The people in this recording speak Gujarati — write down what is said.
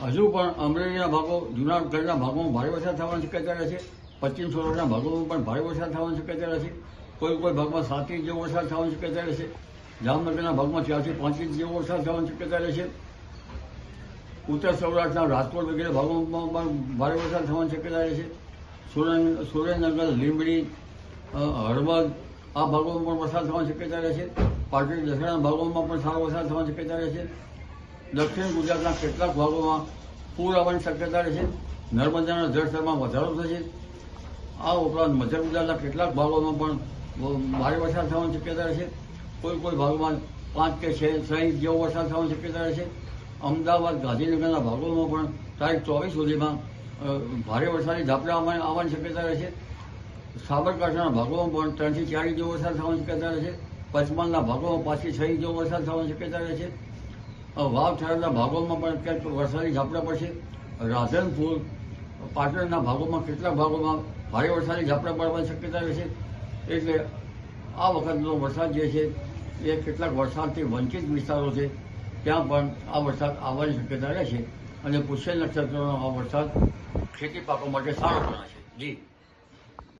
હજુ પણ અમરેલીના ભાગો, જૂનાગઢના ભાગોમાં ભારે વરસાદ થવાની શક્યતા છે. પશ્ચિમ સૌરાષ્ટ્રના ભાગોમાં પણ ભારે વરસાદ થવાની શક્યતા રહે છે. કોઈ કોઈ ભાગમાં સાત ઇંચ જેવો વરસાદ થવાની શક્યતા રહે છે જામનગરના ભાગમાં ચારથી પાંચ ઇંચ જેવો વરસાદ થવાની શક્યતા રહે છે ઉત્તર સૌરાષ્ટ્રના રાજકોટ વગેરે ભાગોમાં પણ ભારે વરસાદ થવાની શક્યતા રહે છે સુરેન્, સુરેન્દ્રનગર, લીંબડી હળવદ, આ ભાગોમાં પણ વરસાદ થવાની શક્યતા રહે છે પાટણ, દસરાના ભાગોમાં પણ સારો વરસાદ થવાની શક્યતા રહે છે દક્ષિણ ગુજરાતના કેટલાક ભાગોમાં પૂર આવવાની શક્યતા રહે છે. નર્મદાના જળસ્તરમાં વધારો થશે. આ ઉપરાંત મધ્ય ગુજરાતના કેટલાક ભાગોમાં પણ ભારે વરસાદ થવાની શક્યતા રહે છે. કોઈ કોઈ ભાગમાં પાંચ કે છ છ જેવો વરસાદ થવાની શક્યતા રહે છે. અમદાવાદ ગાંધીનગરના ભાગોમાં પણ તારીખ ચોવીસ સુધીમાં ભારે વરસાદી ઝાપટા આવવાની શક્યતા રહે છે. સાબરકાંઠાના ભાગોમાં પણ ત્રણથી ચાર ઇંચ જેવો વરસાદ થવાની શક્યતા રહે છે. પંચમહાલના ભાગોમાં પાંચથી છ ઇંચ જેવો વરસાદ થવાની શક્યતા રહે છે. અ, વાવ થયેલા ભાગોમાં પણ ક્યાંક વરસાદી ઝાપટા પડશે. રાધનપુર પાટણના ભાગોમાં કેટલાક ભાગોમાં ભારે વરસાદી ઝાપટા પડવાની શક્યતા રહે છે એટલે આ વખતનો વરસાદ જે છે, એ કેટલાક વરસાદથી વંચિત વિસ્તારો છે, ત્યાં પણ આ વરસાદ આવવાની શક્યતા રહે છે અને પુષ્ય નક્ષત્રનો આ વરસાદ ખેતી પાકો માટે સારો ગણાશે. જી.